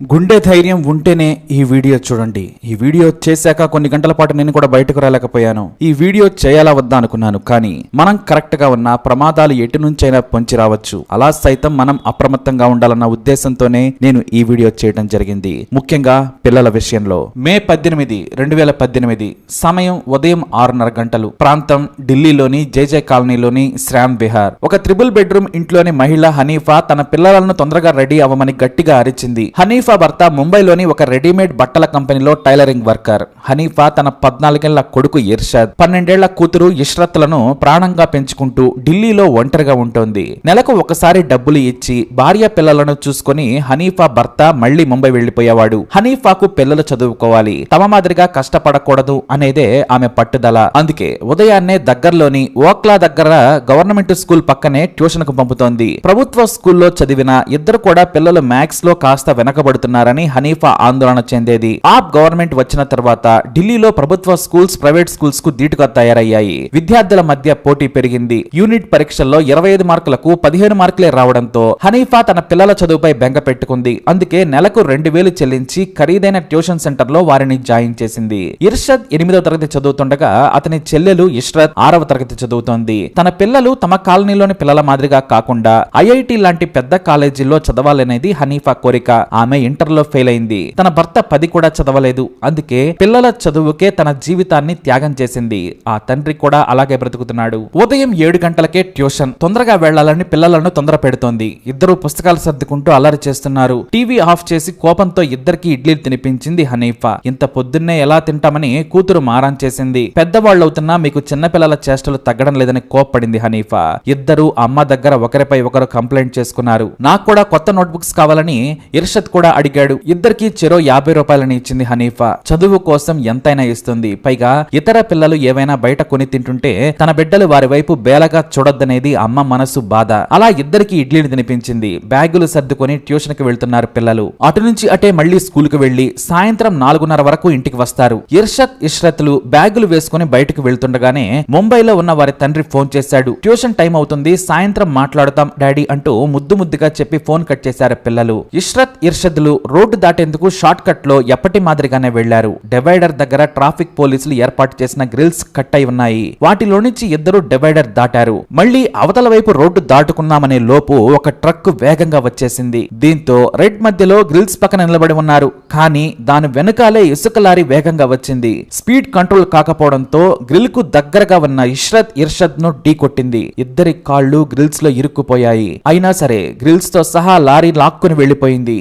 గుండె ధైర్యం ఉంటేనే ఈ వీడియో చూడండి. ఈ వీడియో చేశాక కొన్ని గంటల పాటు నేను కూడా బయటకు రాలేకపోయాను. ఈ వీడియో చేయాలా వద్దా అనుకున్నాను కానీ మనం కరెక్ట్గా ఉన్న ప్రమాదాలు ఎటు నుంచైనా పొంచి రావచ్చు. అలా సైతం మనం అప్రమత్తంగా ఉండాలన్న ఉద్దేశంతోనే నేను ఈ వీడియో చేయడం జరిగింది. ముఖ్యంగా పిల్లల విషయంలో. మే పద్దెనిమిది రెండు వేల పద్దెనిమిది సమయం ఉదయం ఆరున్నర గంటలు. ప్రాంతం ఢిల్లీలోని జేజే కాలనీలోని శ్రామ్ విహార్. ఒక త్రిబుల్ బెడ్రూమ్ ఇంట్లోని మహిళ హనీఫా తన పిల్లలను తొందరగా రెడీ అవ్వమని గట్టిగా అరిచింది. హనీఫ్ భర్త ముంబైలోని ఒక రెడీమేడ్ బట్టల కంపెనీలో టైలరింగ్ వర్కర్. హనీఫా తన పద్నాలుగేళ్ళ కొడుకు ఇర్షద్ పన్నెండేళ్ళ కూతురు ఇష్రత్లను ప్రాణంగా పెంచుకుంటూ ఢిల్లీలో ఒంటరిగా ఉంటోంది. నెలకు ఒకసారి డబ్బులు ఇచ్చి భార్య పిల్లలను చూసుకొని హనీఫా భర్త మళ్ళీ ముంబై వెళ్ళిపోయేవాడు హనీఫాకు పిల్లలు చదువుకోవాలి తమ మాదిరిగా కష్టపడకూడదు అనేదే ఆమె పట్టుదల. అందుకే ఉదయాన్నే దగ్గరలోని ఓక్లా దగ్గర గవర్నమెంట్ స్కూల్ పక్కనే ట్యూషన్కు పంపుతోంది. ప్రభుత్వ స్కూల్లో చదివిన ఇద్దరు కూడా పిల్లలు మ్యాథ్స్లో కాస్త వెనకబడు వెనకబడుతున్నారని హనీఫా ఆందోళన చెందేది. ఆప్ గవర్నమెంట్ వచ్చిన తర్వాత ఢిల్లీలో ప్రభుత్వ స్కూల్స్ ప్రైవేట్ స్కూల్స్కు ధీటుగా తయారయ్యాయి. విద్యార్థుల మధ్య పోటీ పెరిగింది. యూనిట్ పరీక్షల్లో ఇరవై ఐదు మార్కులకు పదిహేను మార్కులే రావడంతో హనీఫా తన పిల్లల చదువుపై బెంగ పెట్టుకుంది. అందుకే నెలకు రెండు వేలు చెల్లించి ఖరీదైన ట్యూషన్ సెంటర్లో వారిని జాయిన్ చేసింది. ఇర్షద్ ఎనిమిదవ తరగతి చదువుతుండగా అతని చెల్లెలు ఇష్రత్ ఆరవ తరగతి చదువుతోంది. తన పిల్లలు తమ కాలనీలోని పిల్లల మాదిరిగా కాకుండా ఐఐటి లాంటి పెద్ద కాలేజీల్లో చదవాలనేది హనీఫా కోరిక. ఆమె ఇంటర్లో ఫెయిల్ అయింది. తన భర్త పది కూడా చదవలేదు. అందుకే పిల్లల చదువుకే తన జీవితాన్ని త్యాగం చేసింది. ఆ తండ్రి కూడా అలాగే బ్రతుకుతున్నాడు. ఉదయం ఏడు గంటలకే ట్యూషన్. తొందరగా వెళ్ళాలని పిల్లలను తొందర పెడుతోంది. ఇద్దరు పుస్తకాలు సర్దుకుంటూ అల్లరి చేస్తున్నారు. టీవీ ఆఫ్ చేసి కోపంతో ఇద్దరికి ఇడ్లీలు తినిపించింది హనీఫా. ఇంత పొద్దున్నే ఎలా తింటామని కూతురు మారాన్ చేసింది. పెద్దవాళ్ళవుతున్నా మీకు చిన్నపిల్లల చేష్టలు తగ్గడం లేదని కోప్పడింది హనీఫా. ఇద్దరు అమ్మ దగ్గర ఒకరిపై ఒకరు కంప్లైంట్ చేసుకున్నారు. నాకు కూడా కొత్త నోట్బుక్స్ కావాలని ఇర్షద్ కూడా అడిగాడు. ఇద్దరికి చెరో యాభై రూపాయలని ఇచ్చింది హనీఫా. చదువు కోసం ఎంతైనా ఇస్తుంది. పైగా ఇతర పిల్లలు ఏవైనా బయట కొని తింటుంటే తన బిడ్డలు వారి వైపు బేలగా చూడొద్దనేది అమ్మ మనసు బాధ. అలా ఇద్దరికి ఇడ్లీని తినిపించింది. బ్యాగులు సర్దుకొని ట్యూషన్కి వెళ్తున్నారు పిల్లలు. అటు నుంచి అటే మళ్ళీ స్కూల్కు వెళ్ళి సాయంత్రం నాలుగున్నర వరకు ఇంటికి వస్తారు. ఇర్షద్ ఇష్రత్లు బ్యాగులు వేసుకుని బయటకు వెళ్తుండగానే ముంబైలో ఉన్న వారి తండ్రి ఫోన్ చేశాడు. ట్యూషన్ టైం అవుతుంది. సాయంత్రం మాట్లాడుతాం డాడీ అంటూ ముద్దు ముద్దుగా చెప్పి ఫోన్ కట్ చేశారు పిల్లలు. ఇష్రత్ ఇర్షద్లు రోడ్డు దాటేందుకు షార్ట్ కట్లో ఎప్పటి మాదిరిగానే వెళ్ళారు. డివైడర్ దగ్గర ట్రాఫిక్ పోలీసులు ఏర్పాటు చేసిన గ్రిల్స్ కట్ అయి ఉన్నాయి. వాటిలో నుంచి ఇద్దరు డివైడర్ దాటారు. మళ్ళీ అవతల వైపు రోడ్డు దాటుకున్నామనే లోపు ఒక ట్రక్ వేగంగా వచ్చేసింది. దీంతో రెడ్ మధ్యలో గ్రిల్స్ పక్కన నిలబడి ఉన్నారు. కానీ దాని వెనుకాలే ఇసుక లారీ వేగంగా వచ్చింది. స్పీడ్ కంట్రోల్ కాకపోవడంతో గ్రిల్కు దగ్గరగా ఉన్న ఇష్రత్ ఇర్షద్ను ఢీ కొట్టింది. ఇద్దరి కాళ్ళు గ్రిల్స్లో ఇరుక్కుపోయాయి. అయినా సరే గ్రిల్స్తో సహా లారీ లాక్కుని వెళ్ళిపోయింది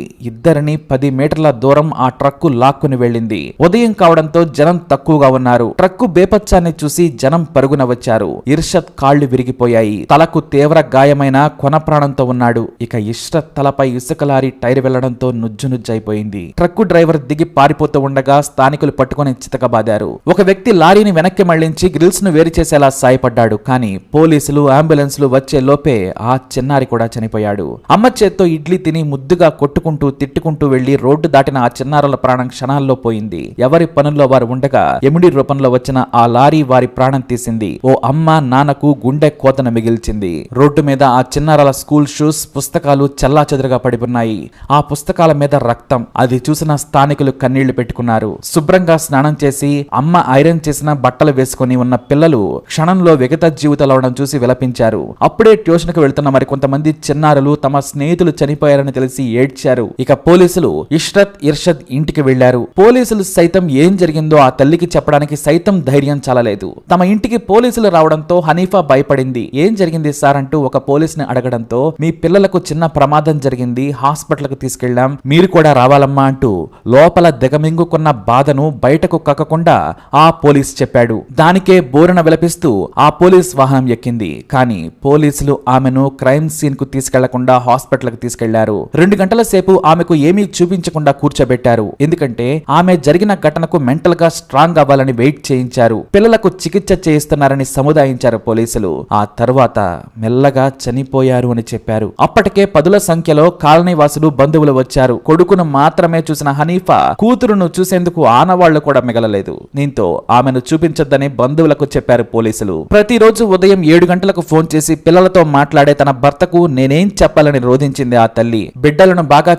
ఇద్దరిని పది మీటర్ల దూరం ఆ ట్రక్కు లాక్కుని వెళ్ళింది. ఉదయం కావడంతో జనం తక్కువగా ఉన్నారు. ట్రక్కు బేపచ్చాన్ని చూసి జనం పరుగున వచ్చారు. ఇర్షద్ కాళ్ళు విరిగిపోయాయి. తలకు తీవ్ర గాయమైన కొన ప్రాణంతో ఉన్నాడు. ఇక ఇష్రత్ తలపై ఇసుక లారీ టైర్ వెళ్ళడంతో నుజ్జు నుజ్జైపోయింది. ట్రక్కు డ్రైవర్ దిగి పారిపోతూ ఉండగా స్థానికులు పట్టుకుని చితకబాదారు. ఒక వ్యక్తి లారీని వెనక్కి మళ్ళించి గ్రిల్స్ను వేరు చేసేలా సాయపడ్డాడు. కానీ పోలీసులు అంబులెన్స్లు వచ్చే లోపే ఆ చిన్నారి కూడా చనిపోయాడు. అమ్మ చేత్తో ఇడ్లీ తిని ముద్దుగా కొట్టుకుంటూ తిట్టుకుంటూ వెళ్ళి రోడ్డు దాటిన ఆ చిన్నారుల ప్రాణం క్షణాల్లో పోయింది. ఎవరి పనుల్లో వారు ఉండగా ఎముడి రూపంలో వచ్చిన ఆ లారీ వారి ప్రాణం తీసింది. ఓ అమ్మ నాన్నకు గుండె కోతను మిగిల్చింది. రోడ్డు మీద ఆ చిన్నారుల స్కూల్ షూస్ పుస్తకాలు చల్లా చెదురుగా పడిపోన్నాయి ఆ పుస్తకాల మీద రక్తం అది చూసిన స్థానికులు కన్నీళ్ళు పెట్టుకున్నారు. శుభ్రంగా స్నానం చేసి అమ్మ ఐరన్ చేసిన బట్టలు వేసుకుని ఉన్న పిల్లలు క్షణంలో విగత జీవితాలు అవడం చూసి విలపించారు. అప్పుడే ట్యూషన్కు వెళ్తున్న మరి కొంతమంది చిన్నారులు తమ స్నేహితులు చనిపోయారని తెలిసి ఏడ్చారు. ఇక పోలీసులు ఇష్రత్ ఇర్షద్ ఇంటికి వెళ్ళారు పోలీసులు సైతం ఏం జరిగిందో ఆ తల్లికి చెప్పడానికి సైతం ధైర్యం చాలలేదు. తమ ఇంటికి పోలీసులు రావడంతో హనీఫా భయపడింది. ఏం జరిగింది సార్ అంటూ ఒక పోలీసుని అడగడంతో మీ పిల్లలకు చిన్న ప్రమాదం జరిగింది హాస్పిటల్కు తీసుకెళ్ళాం మీరు కూడా రావాలమ్మా అంటూ లోపల దిగమింగుకున్న బాధను బయటకు కక్కకుండా ఆ పోలీస్ చెప్పాడు. దానికే బోరణ విలపిస్తూ ఆ పోలీస్ వాహనం ఎక్కింది. కానీ పోలీసులు ఆమెను క్రైమ్ సీన్కు తీసుకెళ్ళకుండా హాస్పిటల్కు తీసుకెళ్ళారు. రెండు గంటల సేపు ఆమెకు ఏమీ చూపించకుండా కూర్చోబెట్టారు. ఎందుకంటే ఆమె జరిగిన ఘటనకు మెంటల్గా స్ట్రాంగ్ అవ్వాలని వెయిట్ చేయించారు. పిల్లలకు చికిత్స చేయిస్తున్నారని సముదాయించారు పోలీసులు. ఆ తర్వాత మెల్లగా చనిపోయారు అని చెప్పారు. అప్పటికే పదుల సంఖ్యలో కాలనీ వాసులు బంధువులు వచ్చారు. కొడుకును మాత్రమే చూసిన హనీఫా కూతురును చూసేందుకు ఆనవాళ్ళు కూడా మిగలలేదు. దీంతో ఆమెను చూపించొద్దని బంధువులకు చెప్పారు పోలీసులు. ప్రతిరోజు ఉదయం ఏడు గంటలకు ఫోన్ చేసి పిల్లలతో మాట్లాడే తన భర్తకు నేనేం చెప్పాలని రోధించింది ఆ తల్లి. బిడ్డలను బాగా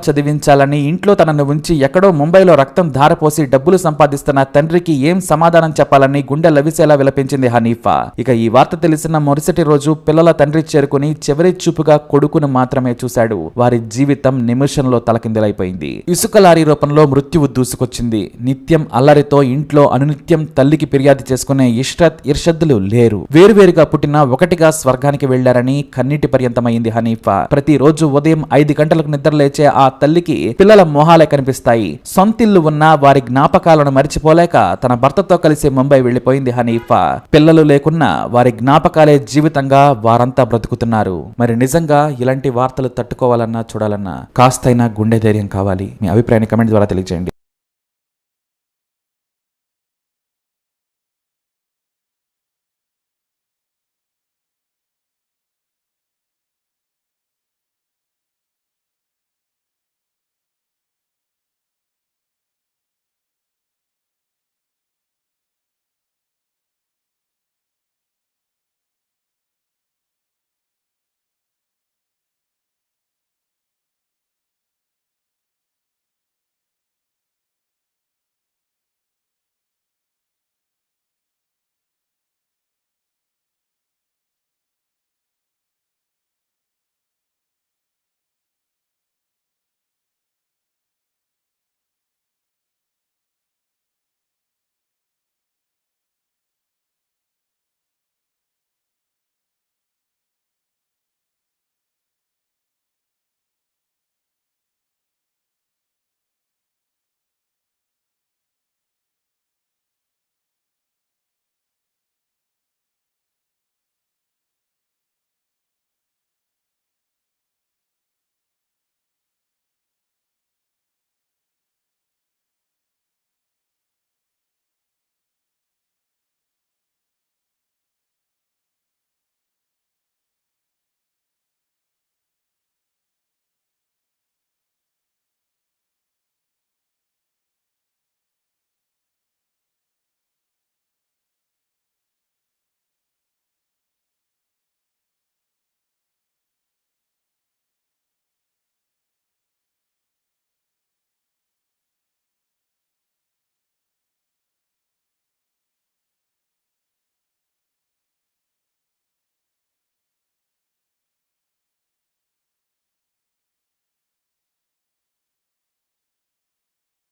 చదివించాలని ఇంట్లో తనను ఉంచి ఎక్కడో ముంబైలో రక్తం ధారపోసి డబ్బులు సంపాదిస్తున్న తండ్రికి ఏం సమాధానం చెప్పాలని గుండె లవిసేలా విలపించింది హనీఫా. ఇక ఈ వార్త తెలిసిన మరుసటి రోజు పిల్లల తండ్రి చేరుకుని చివరి చూపుగా కొడుకును మాత్రమే చూశాడు. వారి జీవితం నిమిషంలో తలకిందులైపోయింది. ఇసుక లారీ రూపంలో మృత్యువు దూసుకొచ్చింది. నిత్యం అల్లరితో ఇంట్లో అనునిత్యం తల్లికి ఫిర్యాదు చేసుకునే ఇష్రత్ ఇర్షద్దులు లేరు. వేరువేరుగా పుట్టిన ఒకటిగా స్వర్గానికి వెళ్ళారని కన్నీటి పర్యంతమైంది హనీఫా. ప్రతిరోజు ఉదయం ఐదు గంటలకు నిద్రలేచే ఆ తల్లికి పిల్లల మొహాలే కనిపిస్తాయి. సొంతిల్లు ఉన్న వారి జ్ఞాపకాలను మరిచిపోలేక తన భర్తతో కలిసి ముంబై వెళ్ళిపోయింది హనీఫా. పిల్లలు లేకున్నా వారి జ్ఞాపకాలే జీవితంగా వారంతా బ్రతుకుతున్నారు. మరి నిజంగా ఇలాంటి వార్తలు తట్టుకోవాలన్నా చూడాలన్నా కాస్తైనా గుండె ధైర్యం కావాలి. మీ అభిప్రాయాన్ని కమెంట్ ద్వారా తెలియజేయండి.